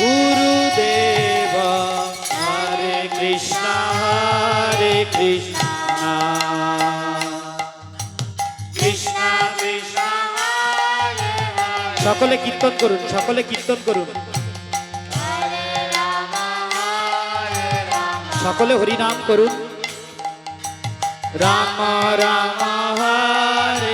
গুরুদেবা হরে কৃষ্ণ কৃষ্ণ সকলে কীর্তন করুন সকলে কীর্তন করুন। সকলে হরিনাম করুন। রাম রাম হরে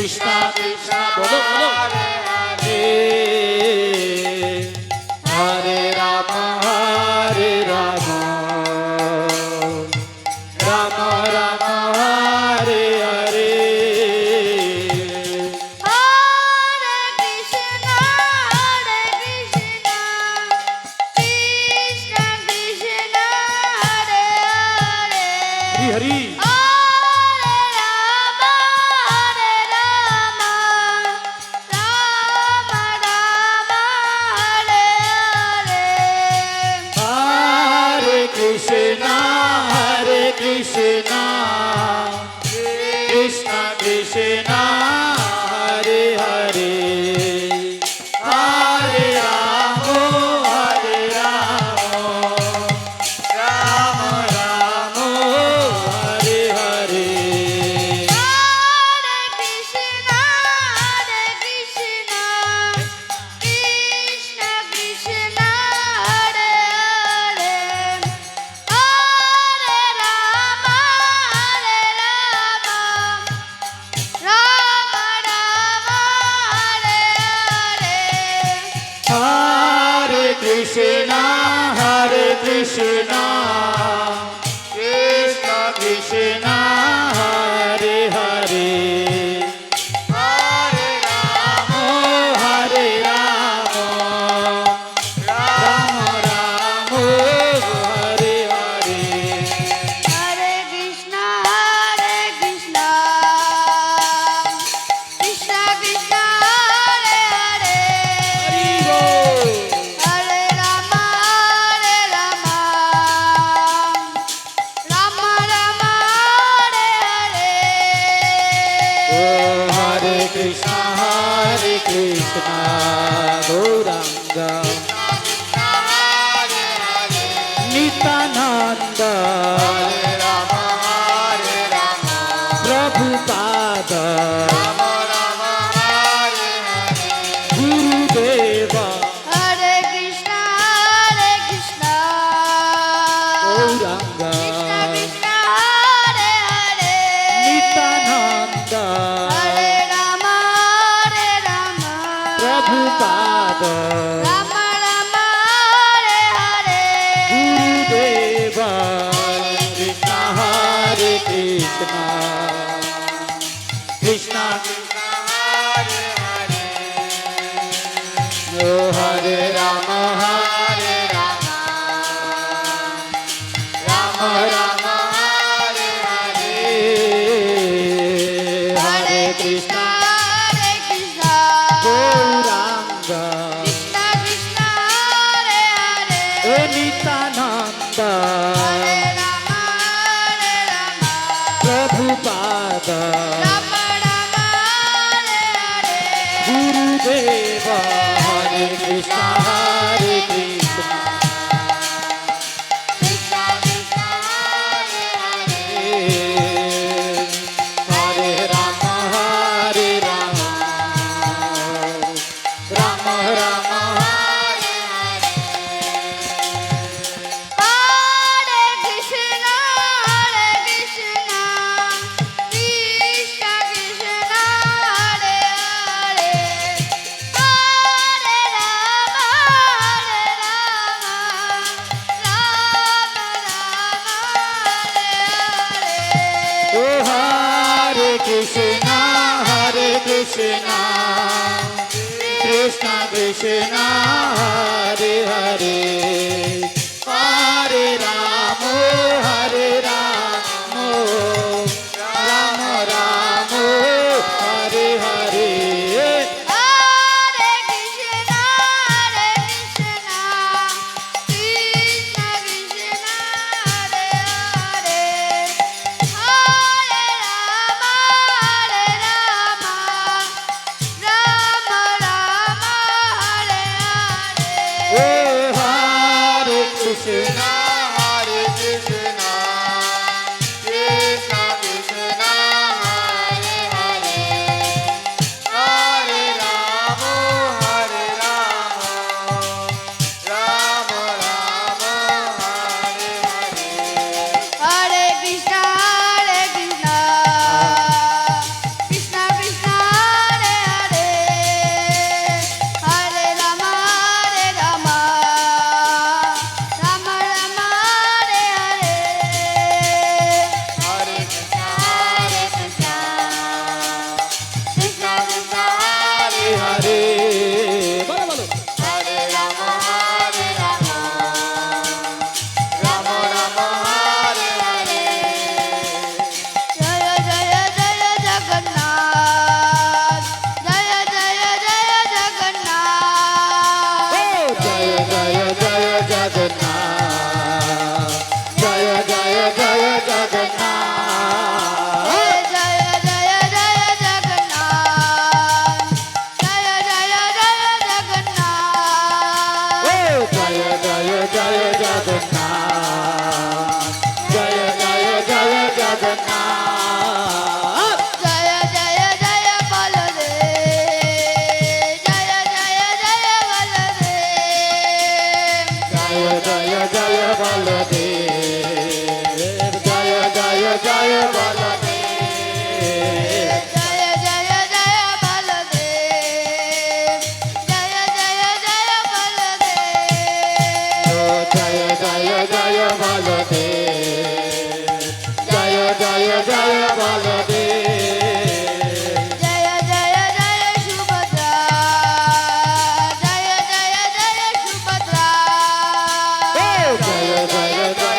কৃষ্ণ কৃষ্ণ বলো বলো। হরে হরে। রাম হরে রাম। রাম রাম হরে। হরে হরি। হরে নিতানন্দ কৃষ্ণ হরে হরে। হরে dragon, dragon.